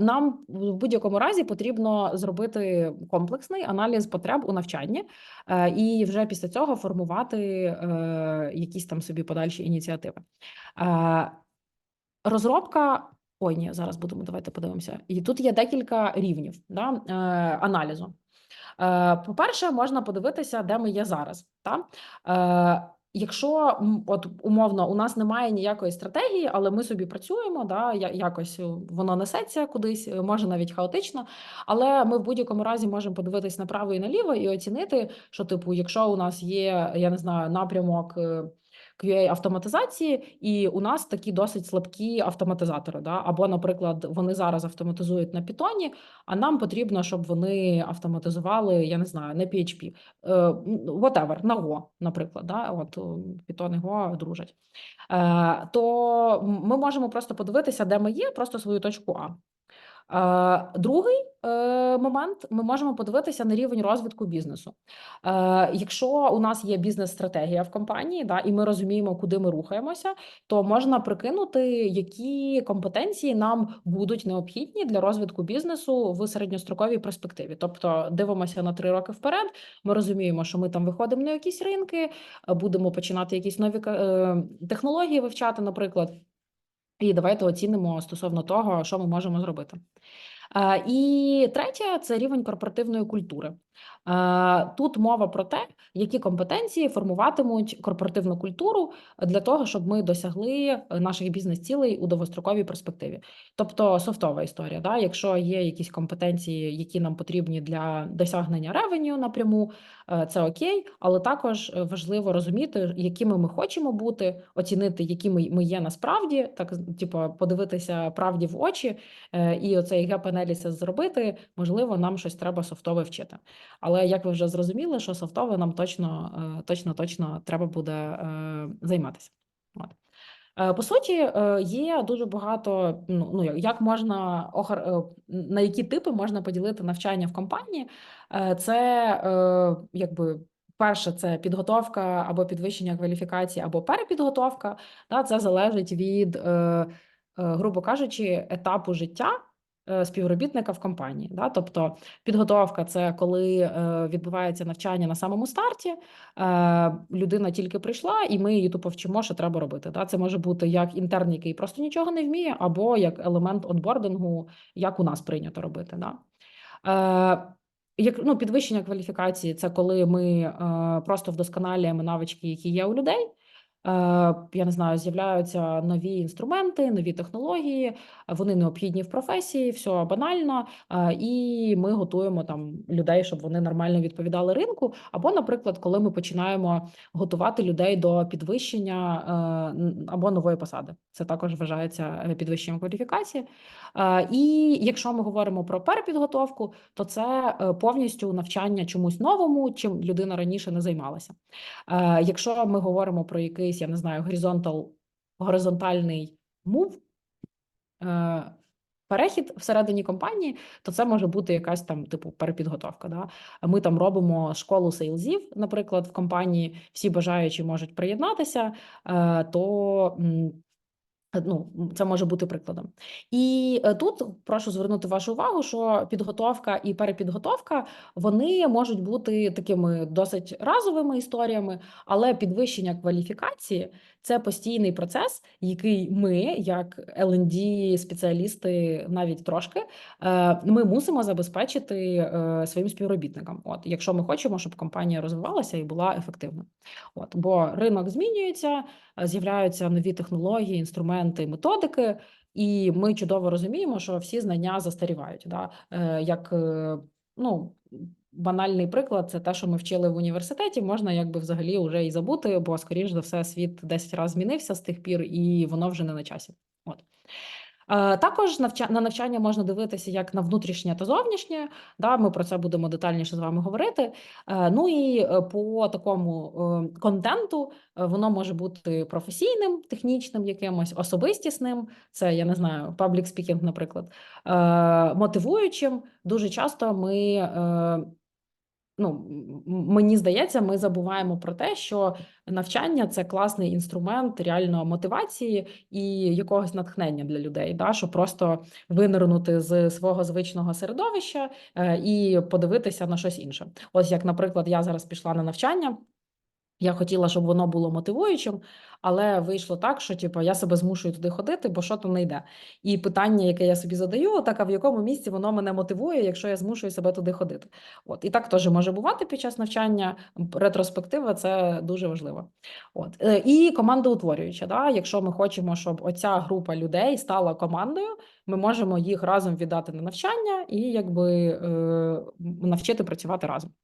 Нам в будь-якому разі потрібно зробити комплексний аналіз потреб у навчанні і вже після цього формувати якісь там собі подальші ініціативи. Розробка. Ой, ні, зараз будемо. Давайте подивимося. І тут є декілька рівнів да, аналізу. По-перше, можна подивитися, де ми є зараз. Та? Якщо от умовно у нас немає ніякої стратегії, але ми собі працюємо, да якось воно несеться кудись, може навіть хаотично. Але ми в будь-якому разі можемо подивитись направо і наліво і оцінити, що типу, якщо у нас є, я не знаю, напрямок. Е, QA автоматизації, і у нас такі досить слабкі автоматизатори. Да? Або, наприклад, вони зараз автоматизують на Python, а нам потрібно, щоб вони автоматизували, я не знаю, не PHP, е, whatever, на Go, наприклад, да? от Python і Go дружать. Е, то ми можемо просто подивитися, де ми є, просто свою точку А. Другий е, момент ми можемо подивитися на рівень розвитку бізнесу. Е, якщо у нас є бізнес-стратегія в компанії, да, і ми розуміємо, куди ми рухаємося, то можна прикинути, які компетенції нам будуть необхідні для розвитку бізнесу в середньостроковій перспективі. Тобто дивимося на три роки вперед. Ми розуміємо, що ми там виходимо на якісь ринки, будемо починати якісь нові е, технології вивчати, наприклад. І давайте оцінимо стосовно того, що ми можемо зробити. І третє це рівень корпоративної культури. Тут мова про те, які компетенції формуватимуть корпоративну культуру для того, щоб ми досягли наших бізнес-цілей у довгостроковій перспективі. Тобто софтова історія. Да? Якщо є якісь компетенції, які нам потрібні для досягнення ревеню напряму, е, це окей, але також важливо розуміти, якими ми хочемо бути, оцінити, якими ми є насправді, так типу, подивитися правді в очі, е, і оцей геп-аналіз зробити. Можливо, нам щось треба софтове вчити. Але як ви вже зрозуміли, що софтове нам точно е, точно точно треба буде е, займатися. От. Е, по суті, є дуже багато. Ну ну як можна на які типи можна поділити навчання в компанії? Це якби перше, це підготовка або підвищення кваліфікації, або перепідготовка. Це залежить від, грубо кажучи, етапу життя. Е, співробітника в компанії. Да? Тобто підготовка це коли е, відбувається навчання на самому старті, е, людина тільки прийшла, і ми її тупо вчимо, що треба робити. Да? Це може бути як інтерн, який просто нічого не вміє, або як елемент онбордингу, як у нас прийнято робити. Да? Як ну, підвищення кваліфікації, це коли ми просто вдосконалюємо навички, які є у людей. Е, я не знаю, з'являються нові інструменти, нові технології, вони необхідні в професії, все банально, е, і ми готуємо там людей, щоб вони нормально відповідали ринку. Або, наприклад, коли ми починаємо готувати людей до підвищення е, або нової посади, це також вважається підвищенням кваліфікації. І якщо ми говоримо про перепідготовку, то це повністю навчання чомусь новому, чим людина раніше не займалася. Якщо ми говоримо про який якийсь, я не знаю, горизонтал, горизонтальний мув, е, перехід всередині компанії, то це може бути якась там типу перепідготовка. Да? Ми там робимо школу сейлзів, наприклад, в компанії всі бажаючі можуть приєднатися, е, то Ну, це може бути прикладом, і е, тут прошу звернути вашу увагу, що підготовка і перепідготовка вони можуть бути такими досить разовими історіями, але підвищення кваліфікації це постійний процес, який ми, як lnd спеціалісти, навіть трошки е, ми мусимо забезпечити е, своїм співробітникам. От, якщо ми хочемо, щоб компанія розвивалася і була ефективна, от бо ринок змінюється, з'являються нові технології, інструменти, методики. І ми чудово розуміємо, що всі знання застарівають. Да? Е, як ну банальний приклад це те, що ми вчили в університеті, можна якби взагалі вже і забути, бо, скоріш за все, світ 10 разів змінився з тих пір, і воно вже не на часі. От. Е, також на навчання можна дивитися як на внутрішнє та зовнішнє. Да, Ми про це будемо детальніше з вами говорити. Е, ну і е, по такому контенту воно може бути професійним, технічним, якимось особистісним. Це я не знаю, паблік спікінг, наприклад, мотивуючим. Дуже часто ми ну мені здається, ми забуваємо про те, що навчання це класний інструмент реально мотивації і якогось натхнення для людей, да, щоб просто винирнути з свого звичного середовища е, і подивитися на щось інше. Ось як, наприклад, я зараз пішла на навчання. Я хотіла, щоб воно було мотивуючим, але вийшло так, що типу, я себе змушую туди ходити, бо що то не йде. І питання, яке я собі задаю, так а в якому місці воно мене мотивує, якщо я змушую себе туди ходити. От і так теж може бувати під час навчання. Ретроспектива це дуже важливо. От Е, і командоутворююча. Да? Якщо ми хочемо, щоб оця група людей стала командою, ми можемо їх разом віддати на навчання і якби е, навчити працювати разом.